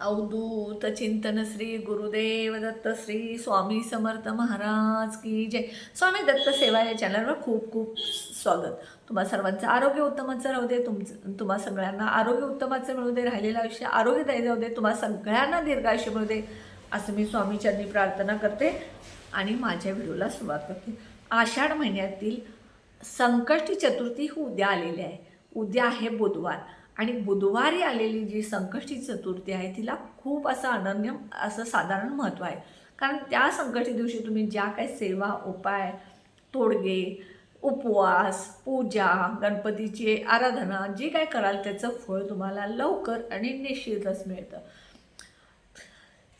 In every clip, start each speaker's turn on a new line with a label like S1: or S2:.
S1: अवधूत चिंतन श्री गुरुदेव दत्त श्री स्वामी समर्थ महाराज की जय. स्वामी दत्त सेवा या चॅनलवर खूप खूप स्वागत. तुम्हा सर्वांचं आरोग्य उत्तमाचं राहू दे तुमचं तुम्हा सगळ्यांना आरोग्य उत्तमाचं मिळू दे राहिलेलं आयुष्य आरोग्यदायी जाऊ दे तुम्हा सगळ्यांना दीर्घायुष्य मिळू दे असं मी स्वामीचरणी प्रार्थना करते आणि माझ्या व्हिडिओला सुरुवात करते. आषाढ महिन्यातील संकष्टी चतुर्थी ही उद्या आलेली आहे. उद्या आहे बुधवार. आणि बुधवारी आलेली जी संकष्टी चतुर्थी आहे तिला खूप असं अनन्य असं साधारण महत्त्व आहे. कारण त्या संकष्टी दिवशी तुम्ही ज्या काही सेवा उपाय तोडगे उपवास पूजा गणपतीची आराधना जे काय कराल त्याचं फळ तुम्हाला लवकर आणि निश्चितच मिळतं.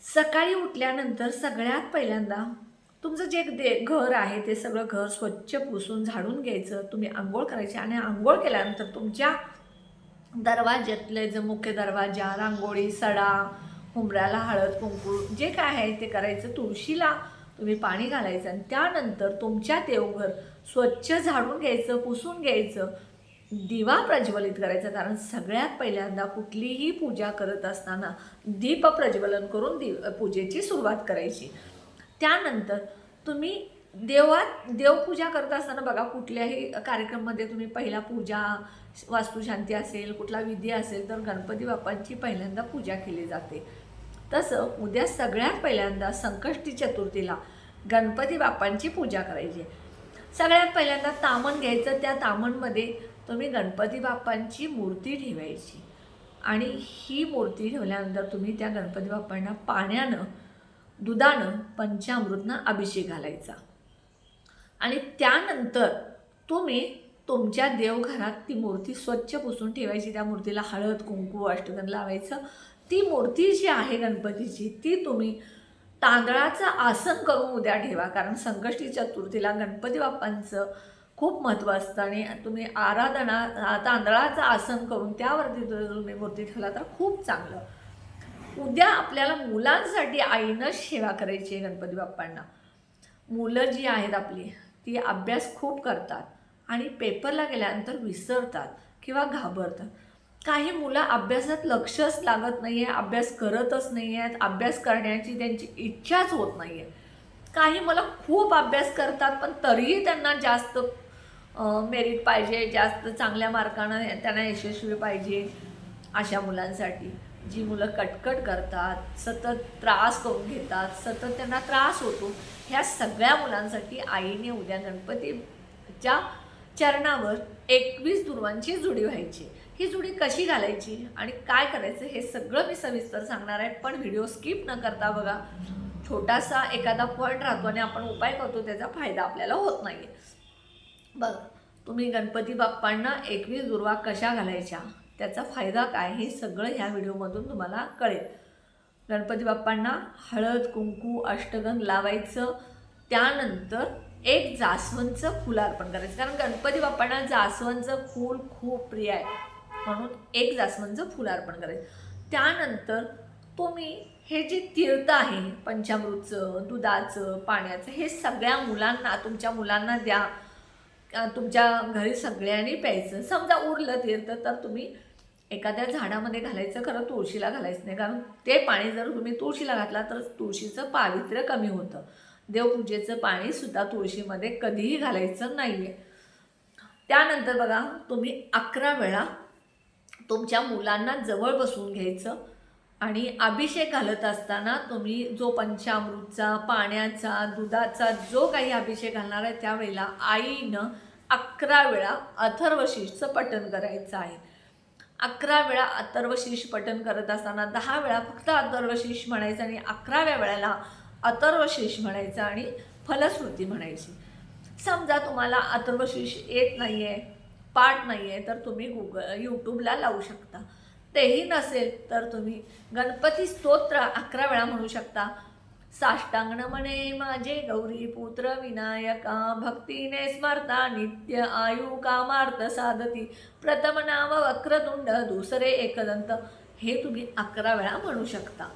S1: सकाळी उठल्यानंतर सगळ्यात पहिल्यांदा तुमचं जे दे घर आहे ते सगळं घर स्वच्छ पुसून झाडून घ्यायचं तुम्ही आंघोळ करायची आणि आंघोळ केल्यानंतर तुमच्या दरवाज्यातले जे मुख्य दरवाजा रांगोळी सडा हुंबऱ्याला हळद कुंकू जे काय आहे ते करायचं. तुळशीला तुम्ही पाणी घालायचं आणि त्यानंतर तुमच्या देवघर स्वच्छ झाडून घ्यायचं पुसून घ्यायचं दिवा प्रज्वलित करायचा. कारण सगळ्यात पहिल्यांदा कुठलीही पूजा करत असताना दीप प्रज्वलन करून दि पूजेची सुरुवात करायची. त्यानंतर तुम्ही देवात देवपूजा करत असताना बघा कुठल्याही कार्यक्रममध्ये तुम्ही पहिला पूजा वास्तुशांती असेल कुठला विधी असेल तर गणपती बाप्पांची पहिल्यांदा पूजा केली जाते. तसं उद्या सगळ्यात पहिल्यांदा संकष्टी चतुर्थीला गणपती बाप्पांची पूजा करायची सगळ्यात पहिल्यांदा तामण घ्यायचं त्या तामणमध्ये तुम्ही गणपती बाप्पांची मूर्ती ठेवायची. आणि ही मूर्ती ठेवल्यानंतर तुम्ही त्या गणपती बाप्पांना पाण्यानं दुधानं पंचामृतनं अभिषेक घालायचा. आणि त्यानंतर तुम्ही तुमच्या देवघरात ती मूर्ती स्वच्छ पुसून ठेवायची. त्या मूर्तीला हळद कुंकू अष्टगंध लावायचं. ती मूर्ती जी आहे गणपतीची ती तुम्ही तांदळाचं आसन करून उद्या ठेवा. कारण संकष्टी चतुर्थीला गणपती बाप्पांचं खूप महत्त्व असतं आणि तुम्ही आराधना तांदळाचं आसन करून त्यावरती तुम्ही मूर्ती ठेवला तर खूप चांगलं. उद्या आपल्याला मुलांसाठी आईनं सेवा करायची आहे गणपती बाप्पांना. मुलं जी आहेत आपली ती अभ्यास खूप करतात आणि पेपरला गेल्यानंतर विसरतात किंवा घाबरतात. काही मुलं अभ्यासात लक्षच लागत नाही आहे अभ्यास करतच नाही आहेत अभ्यास करण्याची त्यांची इच्छाच होत नाही आहे काही मुलं खूप अभ्यास करतात पण तरीही त्यांना जास्त मेरिट पाहिजे जास्त चांगल्या मार्कानं त्यांना यशस्वी पाहिजे अशा मुलांसाठी. जी मुलं कटकट करतात सतत त्रास करून घेतात सतत त्यांना त्रास होतो ह्या सगळ्या मुलांसाठी आईने उद्या गणपतीच्या चरणावर एकवीस दुर्वांची जुडी व्हायची. ही जुडी कशी घालायची आणि काय करायचं हे सगळं मी सविस्तर सांगणार आहे पण व्हिडिओ स्किप न करता बघा छोटासा एखादा पॉईंट राहतो आणि आपण उपाय करतो त्याचा फायदा आपल्याला होत नाही बघा तुम्ही गणपती बाप्पांना एकवीस दुर्वा कशा घालायच्या? त्याचा फायदा काय हे सगळं ह्या व्हिडिओमधून तुम्हाला कळेल. गणपती बाप्पांना हळद कुंकू अष्टगंध लावायचं त्यानंतर एक जास्वंदचं फुल अर्पण करायचं. कारण गणपती बाप्पांना जास्वंदचं फूल खूप प्रिय आहे. म्हणून एक जास्वंदचं फुल अर्पण करायचं. त्यानंतर तुम्ही हे जे तीर्थ आहे पंचामृतचं दुधाचं पाण्याचं हे सगळ्या मुलांना तुमच्या मुलांना द्या. तुमच्या घरी सगळ्यांनी प्यायचं. समजा उरलं तीर्थ तर तुम्ही एखाद्या झाडामध्ये घालायचं खरं तुळशीला घालायचं नाही कारण ते पाणी जर तुम्ही तुळशीला घातला तर तुळशीचं पावित्र्य कमी होतं. देवपूजेचं पाणी सुद्धा तुळशीमध्ये कधीही घालायचं नाही आहे त्यानंतर बघा तुम्ही अकरा वेळा तुमच्या मुलांना जवळ बसवून घ्यायचं आणि अभिषेक घालत असताना तुम्ही जो पंचामृतचा पाण्याचा दुधाचा जो काही अभिषेक घालणार आहे त्यावेळेला आईनं अकरा वेळा अथर्वशीषचं पठण करायचं आहे. अकरा वेळा अथर्वशीर्ष पठण करत असताना दहा वेळा फक्त अथर्वशीर्ष म्हणायचं आणि अकराव्या वेळेला अथर्वशीर्ष म्हणायचं आणि फलश्रुती म्हणायची. समजा तुम्हाला अथर्वशीर्ष येत नाही आहे पाठ नाही आहे तर तुम्ही गुगल यूट्यूबला लावू शकता. तेही नसेल तर तुम्ही गणपती स्तोत्र अकरा वेळा म्हणू शकता. साष्टांगण म्हणे माझे गौरी पुत्र विनायका भक्तीने स्मरता नित्य आयु कामार्थ साधती प्रथम नाम वक्रतुंड दुसरे एकदंत. हे तुम्ही अकरा वेळा म्हणू शकता.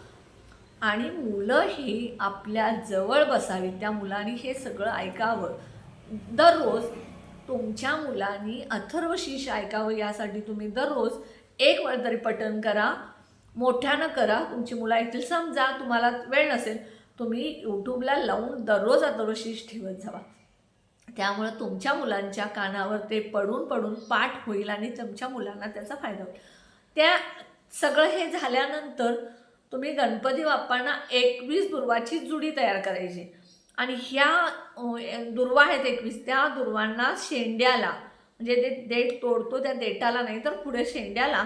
S1: आणि मुलं ही आपल्या जवळ बसावी त्या मुलांनी हे सगळं ऐकावं. दररोज तुमच्या मुलांनी अथर्वशीष ऐकावं यासाठी तुम्ही दररोज एक वेळ तरी पठण करा मोठ्यानं करा तुमची मुलं ऐकतील. समजा तुम्हाला वेळ नसेल तुम्ही यूट्यूबला लावून दररोज दररोजशीच ठेवत जावा. त्यामुळं तुमच्या मुलांच्या कानावर ते पडून पडून पाठ होईल आणि तुमच्या मुलांना त्याचा फायदा होईल. त्या सगळं हे झाल्यानंतर तुम्ही गणपती बाप्पांना एकवीस दुर्वाची जुडी तयार करायची. आणि ह्या दुर्वा आहेत एकवीस त्या दुर्वांना शेंड्याला म्हणजे ते देठ तोडतो त्या देठाला नाही तर पुढे शेंड्याला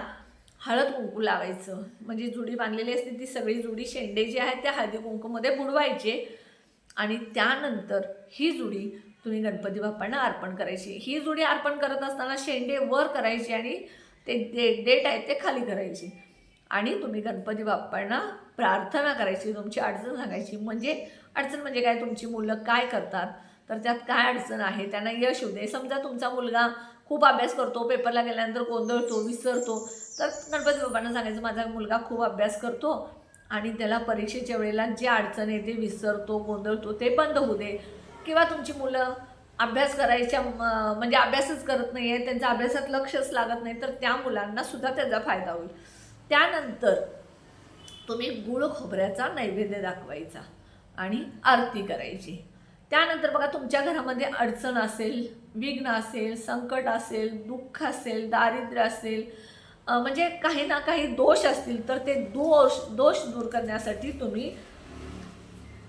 S1: हळद कुंकू लावायचं. म्हणजे जुडी बांधलेली असते ती सगळी जुडी शेंडे जी आहेत त्या हळदी कुंकूमध्ये बुडवायचे. आणि त्यानंतर ही जुडी तुम्ही गणपती बाप्पांना अर्पण करायची. ही जुडी अर्पण करत असताना शेंडे वर करायची आणि ते दे डेट आहेत ते खाली करायची. आणि तुम्ही गणपती बाप्पांना प्रार्थना करायची तुमची अडचण सांगायची. म्हणजे अडचण म्हणजे काय? तुमची मुलं काय करतात? तर त्यात काय अडचण आहे? त्यांना यश येऊ दे. समजा तुमचा मुलगा खूप अभ्यास करतो पेपरला गेल्यानंतर गोंधळतो विसरतो. तर गणपती बाबांना सांगायचं माझा मुलगा खूप अभ्यास करतो आणि त्याला परीक्षेच्या वेळेला जे अडचण येते विसरतो गोंधळतो ते बंद होऊ दे. किंवा तुमची मुलं अभ्यास करायच्या म्हणजे अभ्यासच करत नाही आहे त्यांचा अभ्यासात लक्षच लागत नाही तर त्या मुलांना सुद्धा त्याचा फायदा होईल. त्यानंतर तुम्ही गुळ खोबऱ्याचा नैवेद्य दाखवायचा आणि आरती करायची. त्यानंतर बघा तुमच्या घरामध्ये अडचण असेल विघ्न असेल संकट असेल दुःख असेल दारिद्र्य असेल म्हणजे काही ना काही दोष असतील तर ते दोष दोष दूर करण्यासाठी तुम्ही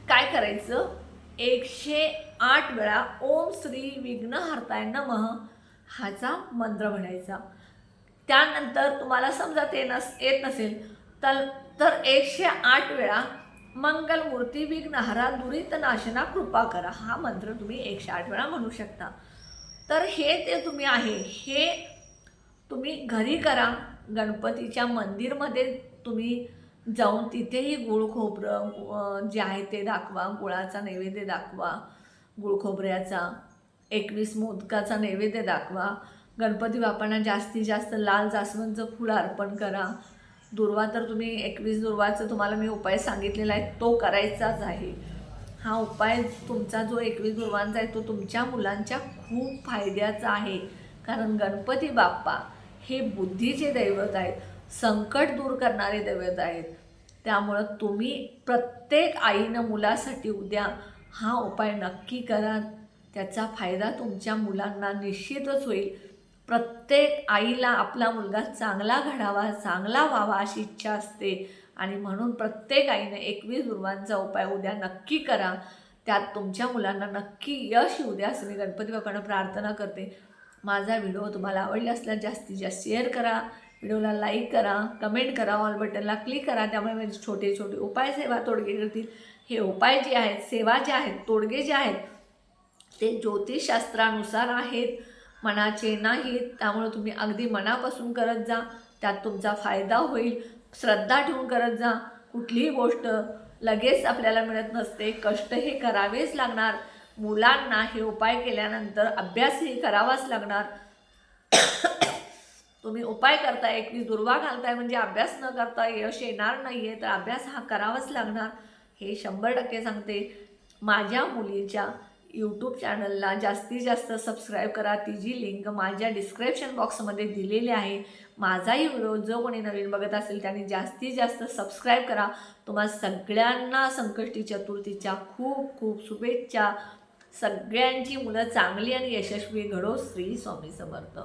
S1: काय करायचं? एकशे आठ वेळा ओम श्री विघ्नहर्ताय नमः हाचा मंत्र म्हणायचा. त्यानंतर तुम्हाला समजा ते नस येत नसेल तर तर एकशे आठ वेळा मंगलमूर्ती विघ्नहरा दुरित नाशना कृपा करा. हा मंत्र तुम्ही एकशे आठ वेळा म्हणू शकता. तर हे ते तुम्ही आहे. हे तुम्ही घरी करा. गणपतीच्या मंदिरमध्ये तुम्ही जाऊन तिथेही गुळ खोबरं जे आहे ते दाखवा. गुळाचा नैवेद्य दाखवा. गुळ खोबऱ्याचा एकवीस मोदकाचा नैवेद्य दाखवा. गणपती बाप्पांना जास्तीत जास्त लाल जास्वंदचं फुल अर्पण करा. दुर्वा तर तुम्ही एकवीस दुर्वाचं तुम्हाला मी उपाय सांगितलेला आहे तो करायचाच आहे. हा उपाय तुमचा जो एकवीस दुर्वांचा आहे तो तुमच्या मुलांच्या खूप फायद्याचा आहे. कारण गणपती बाप्पा हे बुद्धीचे दैवत आहेत संकट दूर करणारे दैवत आहेत. त्यामुळं तुम्ही प्रत्येक आईनं मुलासाठी उद्या हा उपाय नक्की करा. त्याचा फायदा तुमच्या मुलांना निश्चितच होईल. प्रत्येक आईला आपला मुलगा चांगला घडावा चांगला व्हावा अशी इच्छा असते. आणि म्हणून प्रत्येक आईने एकवीस गुरुवांचा उपाय उद्या नक्की करा. त्यात तुमच्या मुलांना नक्की यश येऊ द्या असं मी गणपती बाप्पांना प्रार्थना करते. माझा व्हिडिओ तुम्हाला आवडला असल्यास जास्तीत जास्त शेअर करा. व्हिडिओला लाईक करा कमेंट करा ऑल बटनला क्लिक करा. त्यामुळे माझे छोटे छोटे उपाय सेवा तोडगे करतील. हे उपाय जे आहेत सेवा जे आहेत तोडगे जे आहेत ते ज्योतिषशास्त्रानुसार आहेत. मनाचे नाहीत त्यामुळे तुम्ही अगदी मनापासून करत जा. त्यात तुमचा फायदा होईल. श्रद्धा ठेवून करत जा. कुठलीही गोष्ट लगेच आपल्याला मिळत नसते. कष्ट हे करावेच लागणार. मुलांना हे उपाय केल्यानंतर अभ्यासही करावाच लागणार. तुम्ही उपाय करताय एकवीस दुर्वा घालताय म्हणजे अभ्यास न करता यश येणार नाही आहे तर अभ्यास हा करावाच लागणार. हे शंभर टक्के सांगते. माझ्या मुलीच्या यूट्यूब चॅनलला जास्तीत जास्त सबस्क्राईब करा. तिची लिंक माझ्या डिस्क्रिप्शन बॉक्समध्ये दिलेली आहे. माझाही व्हिडिओ जो कोणी नवीन बघत असेल त्याने जास्तीत जास्त सबस्क्राईब करा. तुम्हा सगळ्यांना संकष्टी चतुर्थीच्या खूप खूप शुभेच्छा. सगळ्यांची मुलं चांगली आणि यशस्वी घडो श्री स्वामी समर्थ.